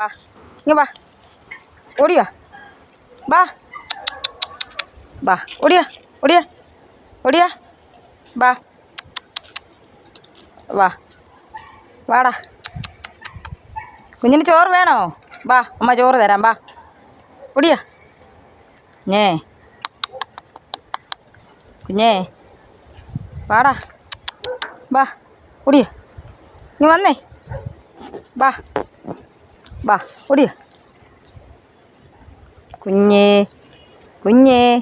വാ ഇങ്ങ വാ. ഓടിയാ? വാ. വാ ഓടിയാ? ഓടിയാ? ഓടിയാ? വാ. വാ. വാടാ. കുഞ്ഞിന് ചോറ് വേണോ? ബാ അമ്മ ചോറ് തരാം ബാ ഓടിയാ? ഞേ കുഞ്ഞേ. വാടാ. ബാ ഓടിയ? നീ വന്നേ. വാ. വാ ഓടിയ. കുഞ്ഞേ കുഞ്ഞേ.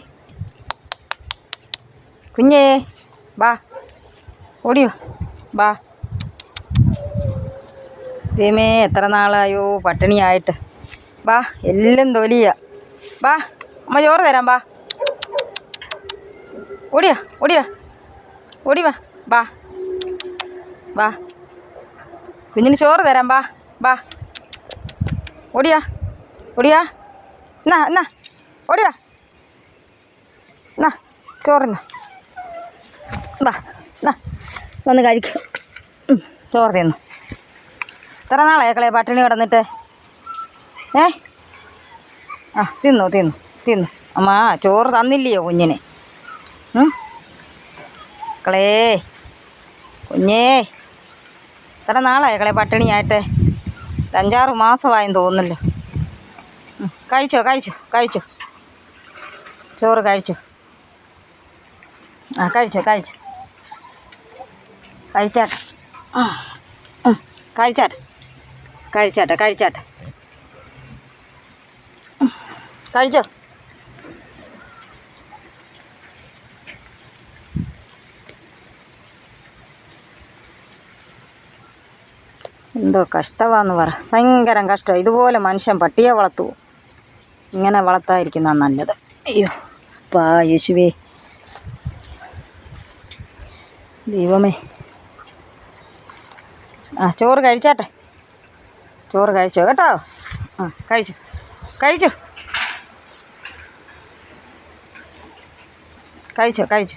കുഞ്ഞേ വാ. ഓടിയോ വാ. ദൈവമേ എത്ര നാളായോ പട്ടിണിയായിട്ട്. വാ എല്ലാം തൊലിയ. വാ അമ്മ ചോറ് തരാം വാ. ഓടിയാ ഓടിയാ. ഓടി വാ വാ. വാ. കുഞ്ഞിന് ചോറ് തരാം വാ വാ. ഓടിയാ. ഓടിയാ. എന്നാ എന്നാ. ഓടിയാ. എന്നാ ചോറിന്നാ. വാ എന്നാ. വന്ന് കഴിക്കും. ചോറ് തിന്നു. എത്ര നാളായി കളയെ പട്ടിണി കിടന്നിട്ട്? ഏ? ആ തിന്നു തിന്നു തിന്നു. അമ്മ ചോറ് തന്നില്ലയോ കുഞ്ഞിന്? കളേ കുഞ്ഞേ. എത്ര നാളായി കളെ പട്ടിണിയായിട്ട്? അഞ്ചാറ് മാസമായെന്ന് തോന്നുന്നല്ലോ. കഴിച്ചോ കഴിച്ചോ കഴിച്ചോ. ചോറ് കഴിച്ചോ. ആ കഴിച്ചോ കഴിച്ചോ. കഴിച്ചാട്ടെ. കഴിച്ചാട്ടെ. കഴിച്ചാട്ടെ കഴിച്ചാട്ടെ. കഴിച്ചോ? എന്തോ കഷ്ടമാന്ന് പറ. ഭയങ്കരം കഷ്ടം. ഇതുപോലെ മനുഷ്യൻ പട്ടിയെ വളർത്തുമോ ഇങ്ങനെ വളർത്താതിരിക്കുന്ന നല്ലത്. അയ്യോ പാ യേശുവേ. ദൈവമേ. ആ ചോറ് കഴിച്ചാട്ടെ? ചോറ് കഴിച്ചോ? കേട്ടോ? ആ കഴിച്ചു. കഴിച്ചു. കഴിച്ചോ കഴിച്ചു.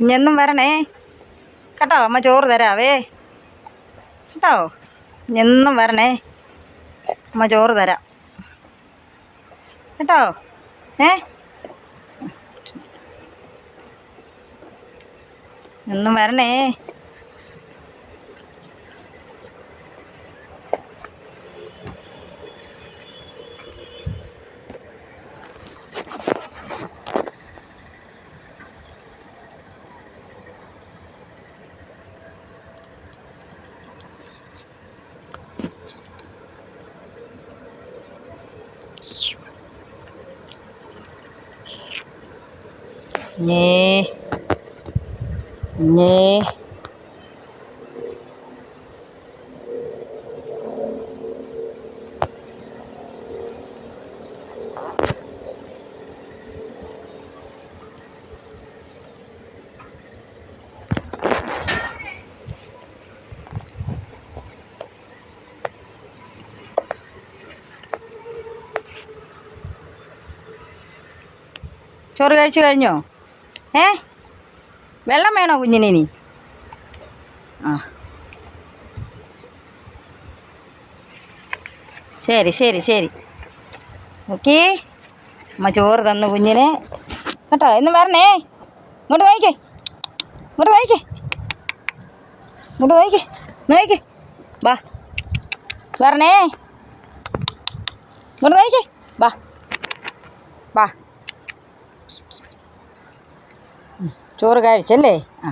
ഇഞ്ഞെന്നും വരണേ. കേട്ടോ അമ്മ ചോറ് തരാവേ. കേട്ടോ ഇഞ്ഞെന്നും വരണേ. അമ്മ ചോറ് തരാം. കേട്ടോ ഏ? എന്നും വരണേ. ഞേ ഞേ ചോറ് കഴിച്ചു കഴിഞ്ഞോ ഏ? വെള്ളം വേണോ കുഞ്ഞിനെ ഇനി? ആ. ശരി ശരി ശരി. ഓക്കേ അമ്മ ചോറ് തന്നു കുഞ്ഞിന്. കേട്ടോ ഇന്ന് വരണേ. ഇങ്ങോട്ട് വായിക്കേ ഇങ്ങോട്ട് വായിക്കേ ഇങ്ങോട്ട് വായിക്കേ നോക്കിക്കേ വാ. വരണേ. ഇങ്ങോട്ട് വായിക്കേ വാ. വാ. ചോറ് കഴിച്ചല്ലേ? ആ.